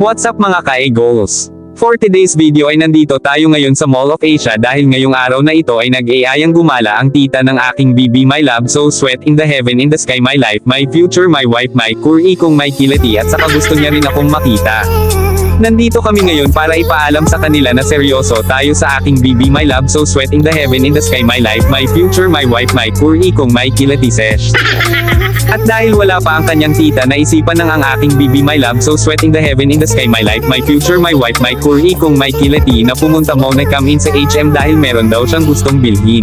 What's up mga ka-goals? For today's video ay nandito tayo ngayon sa Mall of Asia dahil ngayong araw na ito ay nag-AIang gumala ang tita ng aking BB My Love So Sweat in the Heaven in the Sky My Life My Future My Wife My Kuri kong may kilati at saka gusto niya rin akong makita. Nandito kami ngayon para ipaalam sa kanila na seryoso tayo sa aking BB My Love So Sweat in the Heaven in the Sky My Life My Future My Wife My Kuri kong may kilati sesh. At dahil wala pa ang kanyang tita naisipan ng ang aking BB My Love So Sweating the Heaven in the Sky My Life My Future My Wife My Kuri kong may kilati na pumunta mo na come in sa HM dahil meron daw siyang gustong bilhin.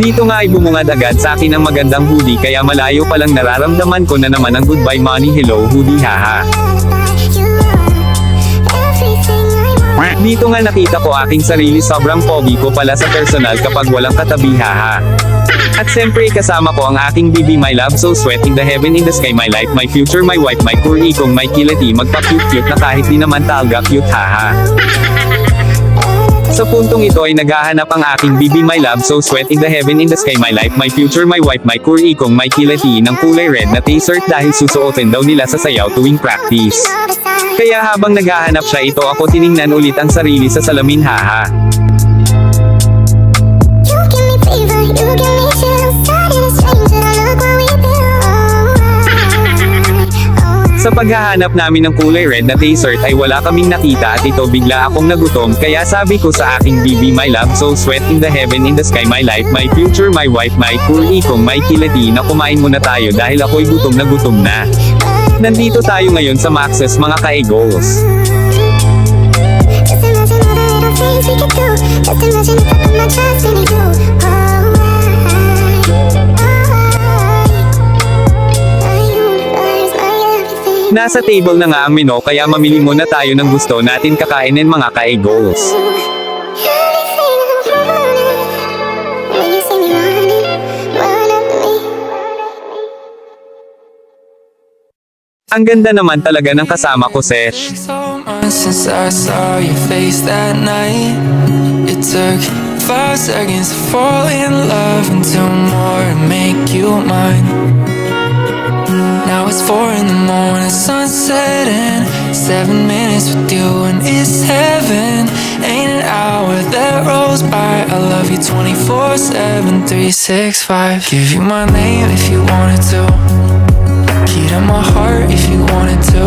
Dito nga ay bumungad agad sa akin ang magandang hoodie kaya malayo pa lang nararamdaman ko na naman ang goodbye money hello hoodie haha. Dito nga nakita ko aking sarili sobrang pogi ko pala sa personal kapag walang katabi haha. At siyempre kasama ko ang aking BB My Love So Sweating the Heaven in the Sky My Life My Future My Wife My Kuri kong may kilati magpa-cute-cute na kahit di naman talaga cute haha. Sa puntong ito ay naghahanap ang aking BB My Love So Sweat in the Heaven in the Sky My Life My Future My Wife My Kuri kong may kilati ng kulay red na t-shirt dahil susuotin daw nila sa sayaw tuwing practice. Kaya habang naghahanap siya ito ako tiningnan ulit ang sarili sa salamin haha. Sa paghahanap namin ng kulay red na t-shirt ay wala kaming nakita at ito bigla akong nagutom kaya sabi ko sa aking BB My Love So Sweat in the Heaven in the Sky My Life My Future My Wife My Kuri kong may kilati na kumain muna tayo dahil ako'y gutom na gutom na. Nandito tayo ngayon sa Max's mga. Just imagine if I put my trust in you. Nasa table na nga ang menu kaya mamili muna tayo ng gusto natin kakainin mga ka-goals. Ang ganda naman talaga ng kasama ko sesh. Since I saw your face that night. It took five seconds to fall in love and two more to make you mine. Now it's four in the morning, Seven minutes with you and it's heaven. Ain't an hour that rolls by. I love you 24 7, 365. Give you my name if you wanted to. Key to my heart if you wanted to.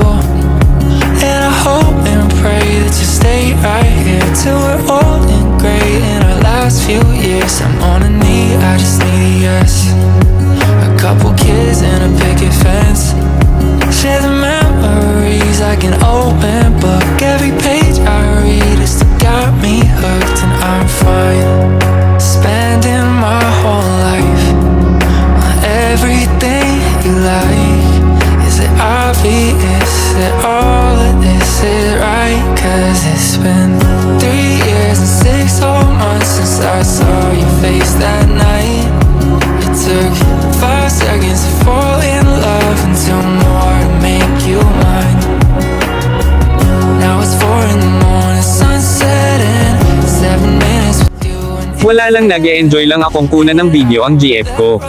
And I hope and pray that you stay right here till we're old Wala lang nag enjoy lang akong kunan ng video ang GF ko.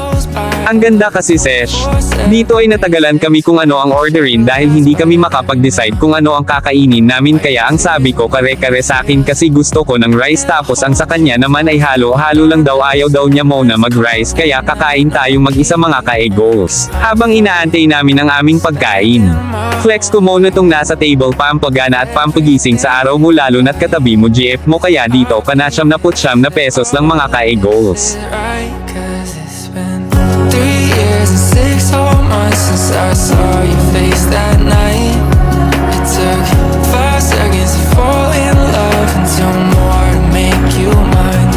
Ang ganda kasi sesh. Dito ay natagalan kami kung ano ang orderin dahil hindi kami makapag-decide kung ano ang kakainin namin kaya ang sabi ko kare-kare sa akin kasi gusto ko ng rice tapos ang sa kanya naman ay halo-halo lang daw ayaw daw niya muna mag-rice kaya kakain tayong mag-isa mga ka-egos. Habang inaantay namin ang aming pagkain. Flex ko muna tong nasa table pampagana at pampagising sa araw mo lalo na't katabi mo GF mo kaya dito ka na na putsyam na pesos lang mga ka-egos. I saw your face that night. It took five seconds to fall in love and two to make you mine.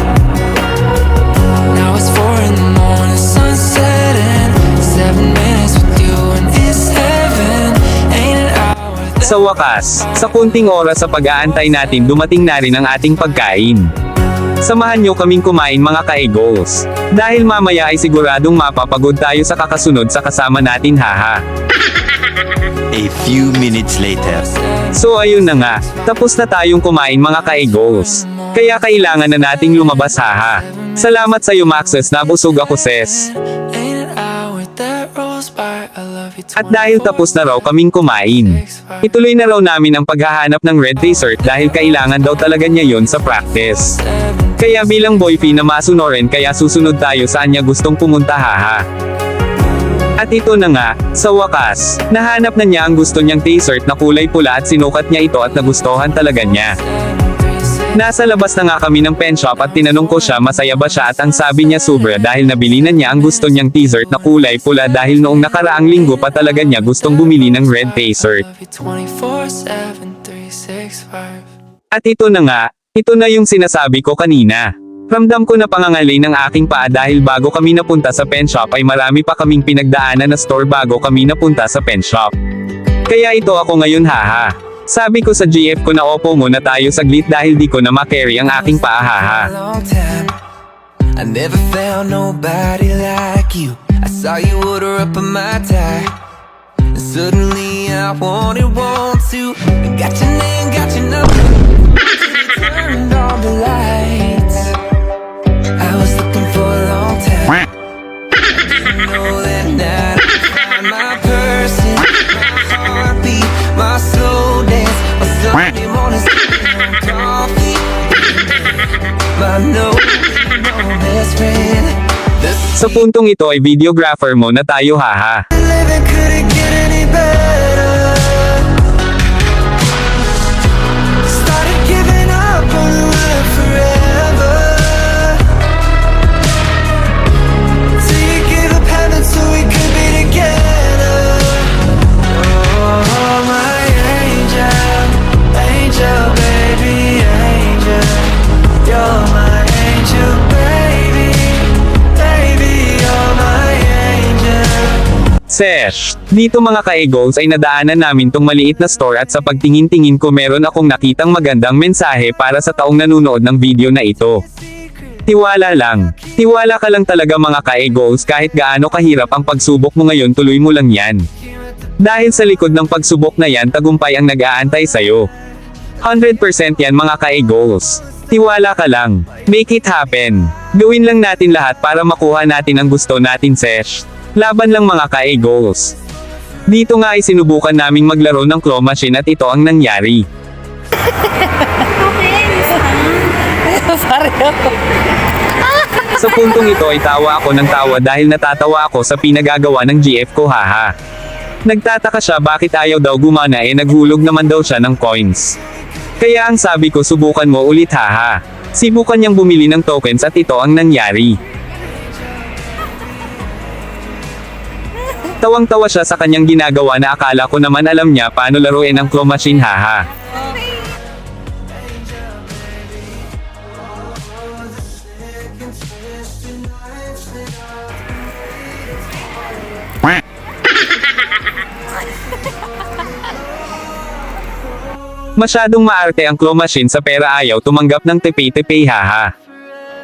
Now it's four in the morning, sun setting. Seven minutes with you and it's heaven. Ain't an hour Sa wakas, sa kunting oras sa pag-aantay natin dumating na rin ang ating pagkain. Samahan nyo kaming kumain mga ka-egos. Dahil mamaya ay siguradong mapapagod tayo sa kakasunod sa kasama natin haha. A few minutes later. So ayun na nga, tapos na tayong kumain mga ka-egos. Kaya kailangan na nating lumabas haha. Salamat sa iyo Maxes, nabusog ako ses. At dahil tapos na raw kaming kumain, ituloy na raw namin ang paghahanap ng red dessert dahil kailangan daw talaga niya yon sa practice. Kaya bilang boyfriend na masunorin kaya susunod tayo saan niya gustong pumunta haha. At ito na nga, sa wakas, nahanap na niya ang gusto niyang dessert na kulay pula at sinukat niya ito at nagustuhan talaga niya. Nasa labas na nga kami ng pen shop at tinanong ko siya masaya ba siya at ang sabi niya sobra dahil nabili na niya ang gusto niyang dessert na kulay pula dahil noong nakaraang linggo pa talaga niya gustong bumili ng red dessert. 24-7, 365 At ito na nga, ito na yung sinasabi ko kanina. Ramdam ko na pangangalay ng aking paa dahil bago kami napunta sa pen shop ay marami pa kaming pinagdaanan na store bago kami napunta sa pen shop. Kaya ito ako ngayon haha. Sabi ko sa GF ko na opo muna tayo saglit dahil di ko na makarry ang aking paa haha. long time. I never found nobody like you. I saw you order up on my tie. And suddenly I wanted, want to. I got your name, got your number. Turned on the lights. Sa puntong ito ay videographer mo na tayo haha. Sesh! Dito mga ka-egos ay nadaanan namin tong maliit na store at sa pagtingin-tingin ko meron akong nakitang magandang mensahe para sa taong nanonood ng video na ito. Tiwala lang. Tiwala ka lang talaga mga ka-egos kahit gaano kahirap ang pagsubok mo ngayon tuloy mo lang yan. Dahil sa likod ng pagsubok na yan tagumpay ang nag-aantay sa'yo. 100% yan mga ka-egos. Tiwala ka lang. Make it happen. Gawin lang natin lahat para makuha natin ang gusto natin sesh. Laban lang mga ka-egos. Dito nga ay sinubukan naming maglaro ng claw machine at ito ang nangyari. Sa puntong ito ay tawa ako ng tawa dahil natatawa ako sa pinagagawa ng GF ko haha. Nagtataka siya bakit ayaw daw gumana eh naghulog naman daw siya ng coins. Kaya ang sabi ko subukan mo ulit haha. Sibukan niyang bumili ng tokens at ito ang nangyari. Tawang-tawa siya sa kanyang ginagawa na akala ko naman alam niya paano laruin ang claw machine haha. Masyadong maarte ang claw machine sa pera ayaw tumanggap ng tepe-tepe haha.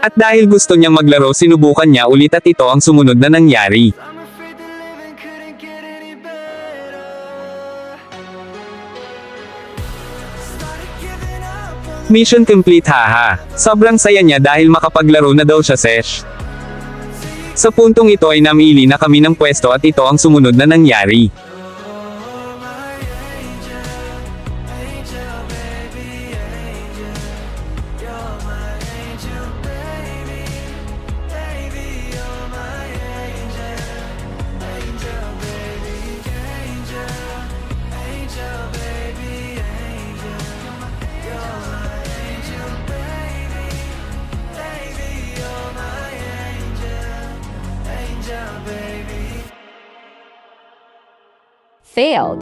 At dahil gusto niyang maglaro sinubukan niya ulit at ito ang sumunod na nangyari. Mission complete haha. Sobrang saya niya dahil makapaglaro na daw siya sesh. Sa puntong ito ay namili na kami ng pwesto at ito ang sumunod na nangyari. Failed.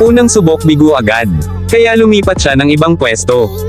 Unang subok bigo agad. Kaya lumipat siya ng ibang pwesto.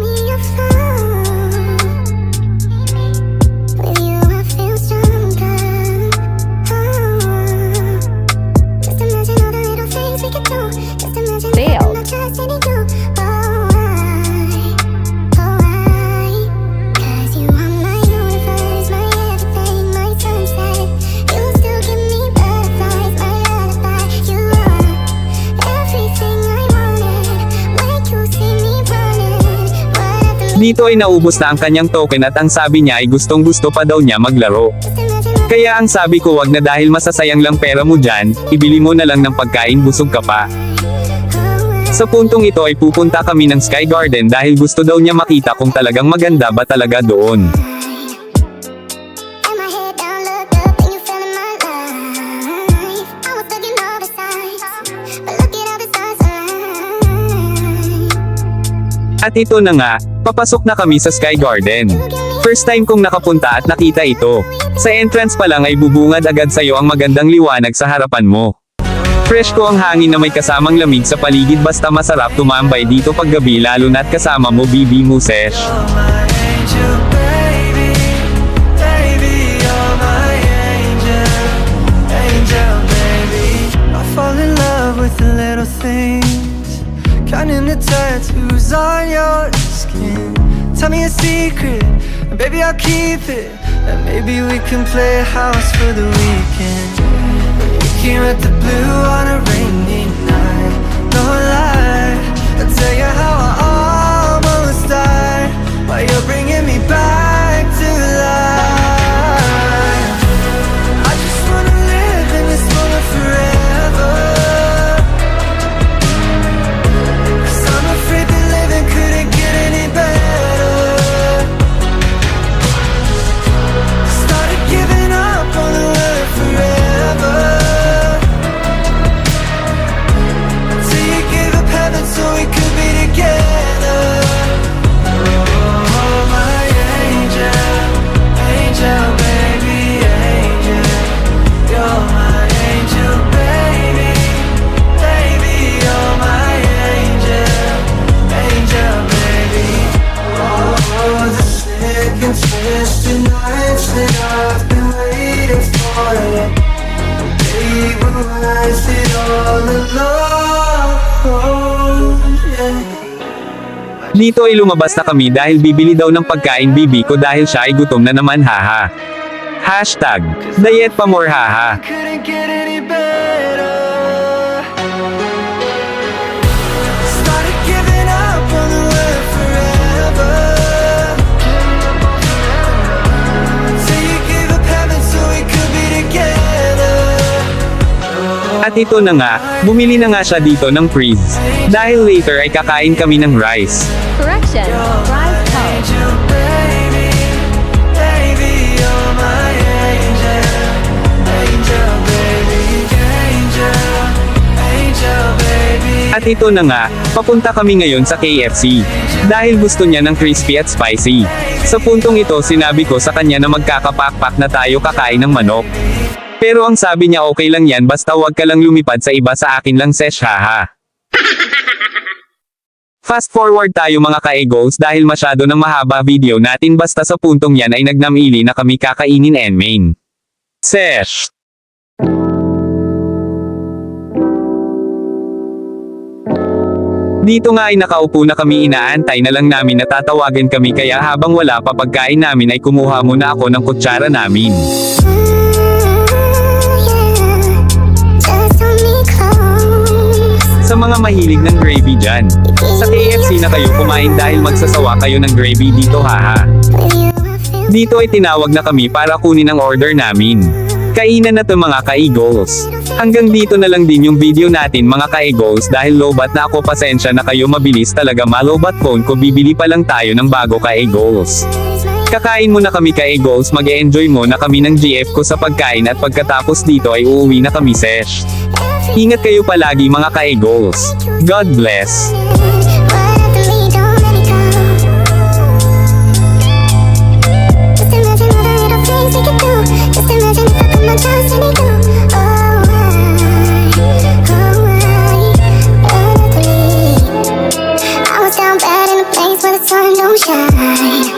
Dito ay naubos na ang kanyang token at ang sabi niya ay gustong gusto pa daw niya maglaro. Kaya ang sabi ko wag na dahil masasayang lang pera mo dyan, ibili mo na lang ng pagkain busog ka pa. Sa puntong ito ay pupunta kami ng Sky Garden dahil gusto daw niya makita kung talagang maganda ba talaga doon. At ito na nga, papasok na kami sa Sky Garden. First time kong nakapunta at nakita ito. Sa entrance pa lang ay bubungad agad sa'yo ang magandang liwanag sa harapan mo. Fresh ko ang hangin na may kasamang lamig sa paligid basta masarap tumambay dito pag gabi lalo na't kasama mo BB Musesh. Counting the tattoos on your skin. Tell me a secret, baby, I'll keep it. And maybe we can play house for the weekend. We can rent the blue on a rainy night. No lie, I'll tell you how I almost died while you're bringing me back Dito ay lumabas na kami dahil bibili daw ng pagkain bibi ko dahil siya ay gutom na naman haha. Hashtag, diet pa more haha. At ito na nga, bumili na nga siya dito ng freeze. Dahil later ay kakain kami ng rice. Correction. Angel, baby. At ito na nga, papunta kami ngayon sa KFC. Dahil gusto niya ng crispy at spicy. Sa puntong ito sinabi ko sa kanya na magkakapakpak na tayo kakain ng manok. Pero ang sabi niya okay lang yan basta wag ka lang lumipad sa iba sa akin lang sesh haha. Fast forward tayo mga ka-egos dahil masyado ng mahaba video natin basta sa puntong yan ay nagnamili na kami kakainin and main. Sesh! Dito nga ay nakaupo na kami inaantay na lang namin na tatawagan kami kaya habang wala pa pagkain namin ay kumuha muna ako ng kutsara namin. Sa mga mahilig ng gravy dyan. Sa KFC na kayo kumain dahil magsasawa kayo ng gravy dito haha. Dito ay tinawag na kami para kunin ang order namin. Kainan na to mga ka-eagles. Hanggang dito na lang din yung video natin mga ka-eagles dahil lowbat na ako pasensya na kayo mabilis talaga malowbat phone ko bibili pa lang tayo ng bago ka-eagles. Kakain muna kami ka-eagles mag-enjoy mo na kami ng GF ko sa pagkain at pagkatapos dito ay uuwi na kami sesh. Ingat kayo palagi mga ka-eagles. God bless. sunshine.